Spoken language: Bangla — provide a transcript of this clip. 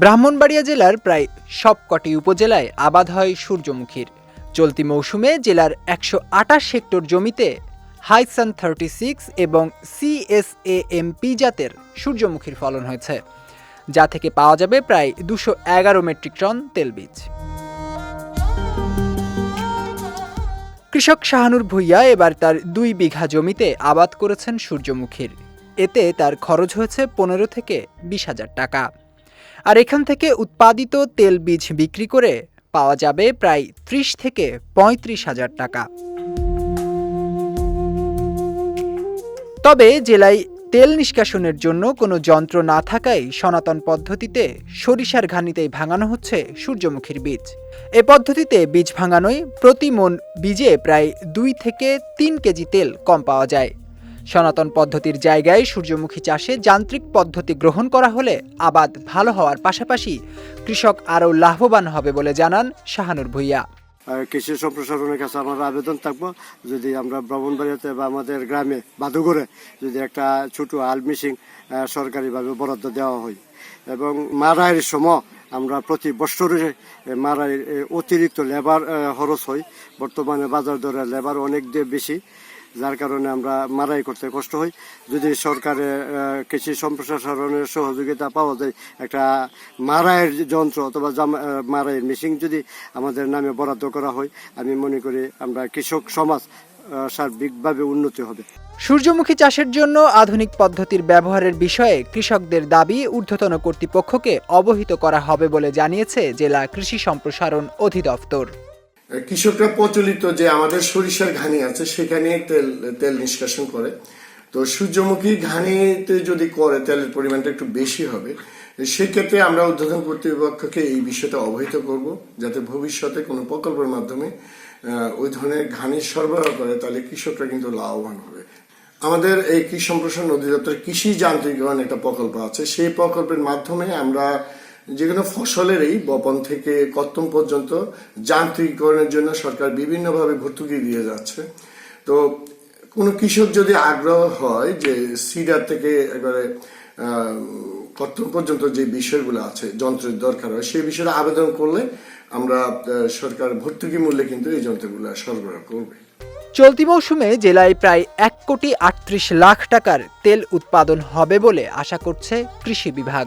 ব্রাহ্মণবাড়িয়া জেলার প্রায় সবকটি উপজেলায় আবাদ হয় সূর্যমুখীর। চলতি মৌসুমে জেলার একশো আটাশ হেক্টর জমিতে হাইসান থার্টি সিক্স এবং সিএসএএমপি জাতের সূর্যমুখীর ফলন হয়েছে, যা থেকে পাওয়া যাবে প্রায় দুশো এগারো মেট্রিক টন তেলবীজ কৃষক শাহানুর ভুইয়া এবার তার দুই বিঘা জমিতে আবাদ করেছেন সূর্যমুখীর। এতে তার খরচ হয়েছে পনেরো থেকে বিশ হাজার টাকা। আর এখান থেকে উৎপাদিত তেল বীজ বিক্রি করে পাওয়া যাবে প্রায় ত্রিশ থেকে পঁয়ত্রিশ হাজার টাকা। তবে জেলায় তেল নিষ্কাশনের জন্য কোনো যন্ত্র না থাকায় সনাতন পদ্ধতিতে সরিষার ঘানিতেই ভাঙানো হচ্ছে সূর্যমুখীর বীজ। এ পদ্ধতিতে বীজ ভাঙানোয় প্রতি মন বীজে প্রায় দুই থেকে তিন কেজি তেল কম পাওয়া যায়। সনাতন পদ্ধতির জায়গায় সূর্যমুখী চাষে যান্ত্রিক পদ্ধতি গ্রহণ করা হলে আবাদ ভালো হওয়ার পাশাপাশি কৃষক আরও লাভবান হবে বলে জানান শাহানুর ভুইয়া। কৃষি সম্প্রসারণের কাছে আমার আবেদন থাকব যদি আমরা ব্রাহ্মণবাড়িয়াতে বা আমাদের গ্রামে বাদুগরে যদি একটা ছোট আল আহ, সরকারিভাবে বরাদ্দ দেওয়া হয়। এবং মারাইয়ের সময় আমরা প্রতি বছরে মারাই অতিরিক্ত লেবার খরচ হয়। বর্তমানে বাজার দরে লেবার অনেক বেশি। যার কারণে আমরা মারাই করতে কষ্ট হয় যদি সরকারের কৃষি সম্প্রসারণের সহযোগিতা পাওয়া যায়, একটা মারাইয়ের যন্ত্র অথবা মারাইয়ের মেশিন যদি আমাদের নামে বরাদ্দ করা হয়, আমি মনে করি আমরা কৃষক সমাজ সার্বিকভাবে উন্নতি হবে। সূর্যমুখী চাষের জন্য আধুনিক পদ্ধতির ব্যবহারের বিষয়ে কৃষকদের দাবি ঊর্ধ্বতন কর্তৃপক্ষকে অবহিত করা হবে বলে জানিয়েছে জেলা কৃষি সম্প্রসারণ অধিদপ্তর। কৃষকরা প্রচলিত যে আমাদের সরিষার ঘানি আছে সেখানে তেল তেল নিষ্কাশন করে। তো সূর্যমুখী ঘানিতে যদি করে, তেলের পরিমাণটা একটু বেশি হবে সেক্ষেত্রে আমরা উদ্বোধন কর্তৃপক্ষকে এই বিষয়টা অবহিত করব, যাতে ভবিষ্যতে কোনো প্রকল্পের মাধ্যমে ওই ধরনের ঘানি সরবরাহ করে, তাহলে কৃষকরা কিন্তু লাভবান হবে। আমাদের এই কৃষি সম্প্রসারণ অধিদপ্তর কৃষি যান্ত্রিকরণ একটা প্রকল্প আছে, সেই প্রকল্পের মাধ্যমে আমরা যে কোনো ফসলেরই বপন থেকে কত্তম পর্যন্ত যান্ত্রিকরণের জন্য সরকার বিভিন্নভাবে ভর্তুকি দিয়ে যাচ্ছে। তো কোনো কৃষক যদি আগ্রহ হয় যে সিডার থেকে এবারে কত্তম পর্যন্ত যে বিষয়গুলো আছে, যন্ত্রের দরকার হয়, সেই বিষয়ে আবেদন করলে আমরা সরকার ভর্তুকি মূল্যে কিন্তু এই যন্ত্রগুলো সরবরাহ করবে। চলতি মৌসুমে জেলায় প্রায় এক কোটি আটত্রিশ লাখ টাকার তেল উৎপাদন হবে বলে আশা করছে কৃষি বিভাগ।